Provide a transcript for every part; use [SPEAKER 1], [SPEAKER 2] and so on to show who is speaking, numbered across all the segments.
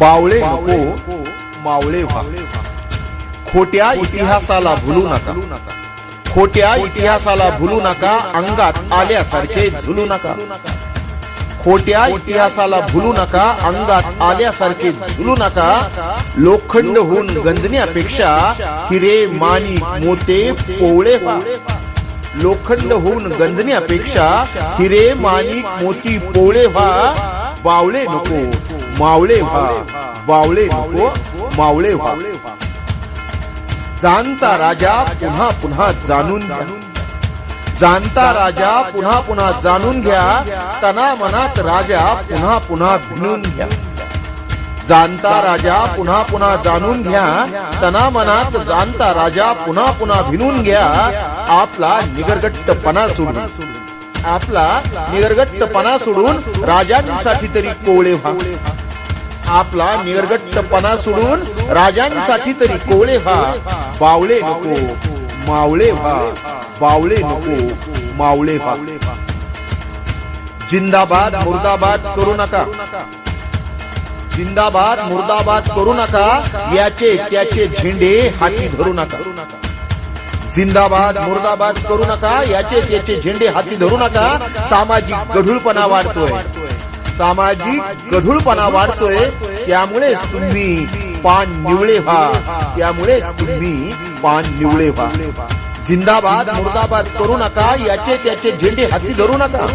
[SPEAKER 1] बावळे नको मावळे व्हा. खोट्या इतिहासाला भुलू नका. खोट्या इतिहासाला भुलू नका अंगात आल्यासारखे झुलू नका. खोट्या इतिहासाला भुलू नका अंगात आल्यासारखे झुलू नका. लोखंड होऊन गंजण्यापेक्षा हिरे माणी मोते पोवळे व्हा. लोखंड होऊन गंजण्यापेक्षा हिरे माणिक मोती पोवळे व्हा. बावळे नको. मावळे व्हा बावळे नको मावळे व्हा जाणता राजा पुन्हा पुन्हा जाणून जाणता राजा पुन्हा पुन्हा जाणून घ्या तना मनात राजा पुन्हा पुन्हा भिनून घ्या जाणता राजा पुन्हा पुन्हा जाणून घ्या तना मनात जाणता राजा पुन्हा पुन्हा भिनून घ्या आपला निगरगट्टपणा सोडून आपला निगरगट्टपणा सोडून राजांसाठी तरी कोवळे व्हा आपला निगरगट्टपणा सोडून राजांसाठी तरी कोवळे व्हा. बावळे नको. मावळे व्हा. बावळे नको. मावळे व्हा. जिंदाबाद मुर्दाबाद करू नका. जिंदाबाद मुर्दाबाद करू नका. याचे त्याचे झेंडे हाती धरू नका. जिंदाबाद मुर्दाबाद करू नका. याचे त्याचे झेंडे हाती धरू नका. सामाजिक गढूळपणा वाढतोय. सामाजिक गढूळपणा वाढतोय त्यामुळेच तुम्ही पान निवळे व्हा. त्यामुळेच तुम्ही पान निवळे व्हा. जिंदाबाद मुर्दाबाद करू नका याचे त्याचे झेंडे हाती धरू नका.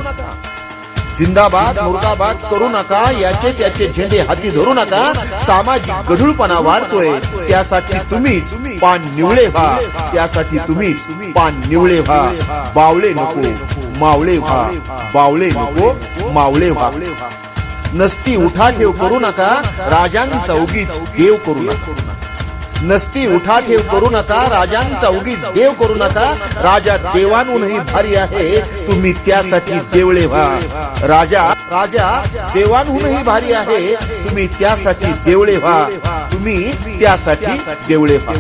[SPEAKER 1] जिंदाबाद मुर्दाबाद करू नका याचे त्याचे झेंडे हाती धरू नका. सामाजिक गढूळपणा वाढतोय त्यासाठी तुम्हीच पान निवळे व्हा. त्यासाठी तुम्हीच पान निवळे व्हा. बावळे नको. मावळे व्हा. बावळे नको. मावळे व्हा. नसती उठाठेव करू नका. राजांचा उगीच देव करू नका. नसती उठाठेव करू नका. राजांचा उगीच देव करू नका. राजा देवांहूनही भारी आहे. तुम्ही त्यासाठी देवळे व्हा. राजा राजा देवांहूनही भारी आहे. तुम्ही त्यासाठी देवळे व्हा. तुम्ही त्यासाठी देवळे व्हा.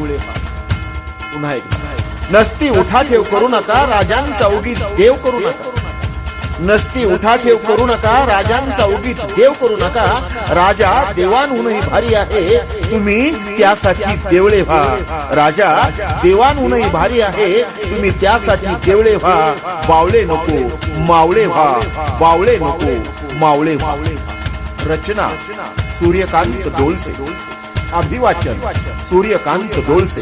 [SPEAKER 1] पुन्हा एकदा. नसती उठा ठेव करू नका राजांचा उगीच देव करू नका. नसती उठा ठेव करू नका राजांचा उगीच देव करू नका. राजा देवांहूनही भारी आहे तुम्ही त्यासाठी देवळे व्हा. राजा देवांहूनही भारी आहे तुम्ही त्यासाठी देवळे व्हा. बावळे नको मावळे व्हा. बावळे नको मावळे व्हा. रचना सूर्यकांत डोलसे. अभिवाचन सूर्यकांत डोलसे.